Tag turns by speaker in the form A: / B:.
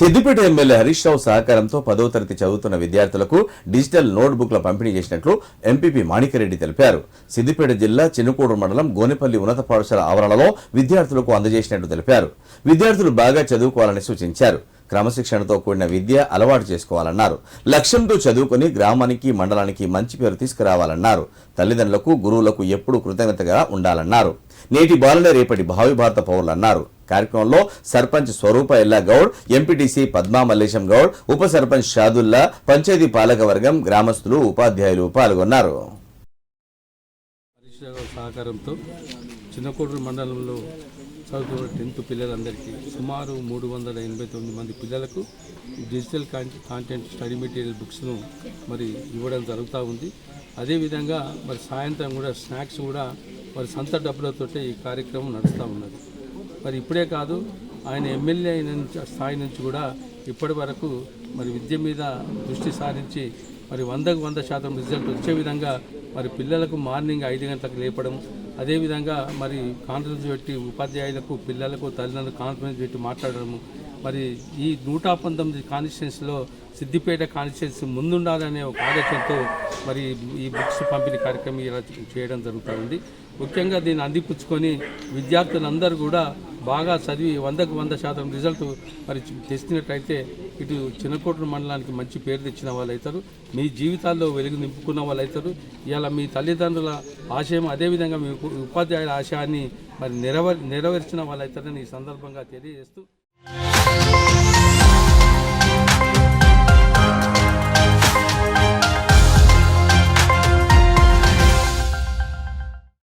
A: Siddipet MLA Harish Rao సహకారంతో పదో తరగతి చదువుతున్న విద్యార్థులకు డిజిటల్ నోట్ బుక్ల పంపిణీ చేసినట్లు ఎంపీపీ మాణికరెడ్డి తెలిపారు. సిద్దిపేట జిల్లా చిన్నకూడు మండలం గోనెపల్లి ఉన్నత పాఠశాల ఆవరణలో విద్యార్థులకు అందజేసినట్లు తెలిపారు. విద్యార్థులు బాగా చదువుకోవాలని సూచించారు. క్రమశిక్షణతో కూడిన విద్య అలవాటు చేసుకోవాలన్నారు. లక్ష్యంతో చదువుకొని గ్రామానికి మండలానికి మంచి పేరు తీసుకురావాలన్నారు. తల్లిదండ్రులకు గురువులకు ఎప్పుడూ కృతజ్ఞతగా ఉండాలన్నారు. నేటి బాలనే రేపటి భావి భారత పౌరులన్నారు. కార్యక్రమంలో సర్పంచ్ స్వరూప ఎల్లా గౌడ్ ఎంపీటీసీ పద్మా మల్లేశం గౌడ్ ఉప సర్పంచ్ షాదుల్లా పంచాయతీ పాలక వర్గం గ్రామస్తులు ఉపాధ్యాయులు పాల్గొన్నారు.
B: సహకారంతో చిన్నకోడూరు మండలంలో చదువుతున్న టెన్త్ పిల్లలందరికీ సుమారు మూడు వందల ఎనభై తొమ్మిది మంది పిల్లలకు డిజిటల్ కాంటెంట్ స్టడీ మెటీరియల్ బుక్స్ను మరి ఇవ్వడం జరుగుతూ ఉంది. అదేవిధంగా మరి సాయంత్రం కూడా స్నాక్స్ కూడా మరి సొంత డబ్బులతోటే ఈ కార్యక్రమం నడుస్తూ ఉన్నది. మరి ఇప్పుడే కాదు ఆయన ఎమ్మెల్యే అయిన స్థాయి నుంచి కూడా ఇప్పటి వరకు మరి విద్య మీద దృష్టి సారించి మరి వందకు వంద శాతం రిజల్ట్ వచ్చే విధంగా మరి పిల్లలకు మార్నింగ్ ఐదు గంటలకు లేపడం అదేవిధంగా మరి కాన్ఫరెన్స్ పెట్టి ఉపాధ్యాయులకు పిల్లలకు తల్లిదండ్రులకు కాన్ఫరెన్స్ పెట్టి మాట్లాడడము. మరి ఈ నూట పంతొమ్మిది కాన్స్టిట్యున్సీలో సిద్దిపేట కాన్స్టిట్యున్సీ ముందుండాలనే ఒక ఆలోచనతో మరి ఈ బుక్స్ పంపిణీ కార్యక్రమం ఇలా చేయడం జరుగుతుంది ముఖ్యంగా దీన్ని అందిపుచ్చుకొని విద్యార్థులందరూ కూడా బాగా చదివి వందకు వంద శాతం రిజల్ట్ మరి తెచ్చినట్టయితే ఇటు చిన్నకోటూరు మండలానికి మంచి పేరు తెచ్చిన వాళ్ళు అవుతారు మీ జీవితాల్లో వెలుగు నింపుకున్న వాళ్ళు అవుతారు ఇలా మీ తల్లిదండ్రుల ఆశయం అదేవిధంగా మీ ఉపాధ్యాయుల ఆశయాన్ని మరి నెరవేర్ నెరవేర్చిన వాళ్ళు అవుతారని ఈ సందర్భంగా తెలియజేస్తూ